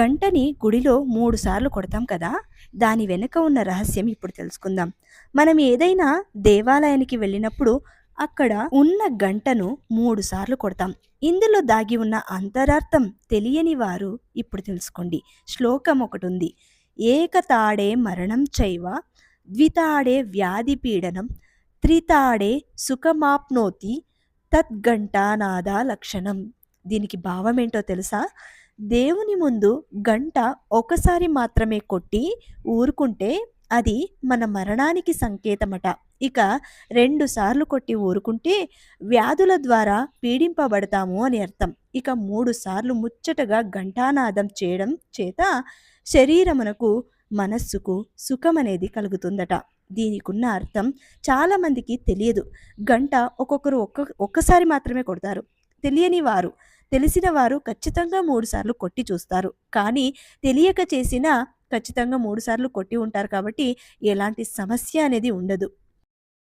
గంటని గుడిలో మూడుసార్లు కొడతాం కదా దాని వెనుక ఉన్న రహస్యం ఇప్పుడు తెలుసుకుందాం. మనం ఏదైనా దేవాలయానికి వెళ్ళినప్పుడు అక్కడ ఉన్న గంటను మూడు సార్లు కొడతాం. ఇందులో దాగి ఉన్న అంతరార్థం తెలియని వారు ఇప్పుడు తెలుసుకోండి. శ్లోకం ఒకటి ఉంది ఏకతాడే మరణం చైవ ద్వితాడే వ్యాధి పీడనం త్రితాడే సుఖమాప్నోతి తద్గంటానాద లక్షణం. దీనికి భావం ఏంటో తెలుసా? దేవుని ముందు గంట ఒకసారి మాత్రమే కొట్టి ఊరుకుంటే అది మన మరణానికి సంకేతమట. ఇక రెండు సార్లు కొట్టి ఊరుకుంటే వ్యాధుల ద్వారా పీడింపబడతాము అని అర్థం. ఇక మూడు సార్లు ముచ్చటగా ఘంటానాదం చేయడం చేత శరీరమునకు మనస్సుకు సుఖం అనేది కలుగుతుందట. దీనికున్న అర్థం చాలామందికి తెలియదు. గంట ఒక్కొక్కరు ఒక్క ఒక్కసారి మాత్రమే కొడతారు. తెలియని వారు తెలిసిన వారు ఖచ్చితంగా మూడుసార్లు కొట్టి చూస్తారు. కానీ తెలియక చేసినా ఖచ్చితంగా మూడుసార్లు కొట్టి ఉంటారు కాబట్టి ఎలాంటి సమస్య అనేది ఉండదు.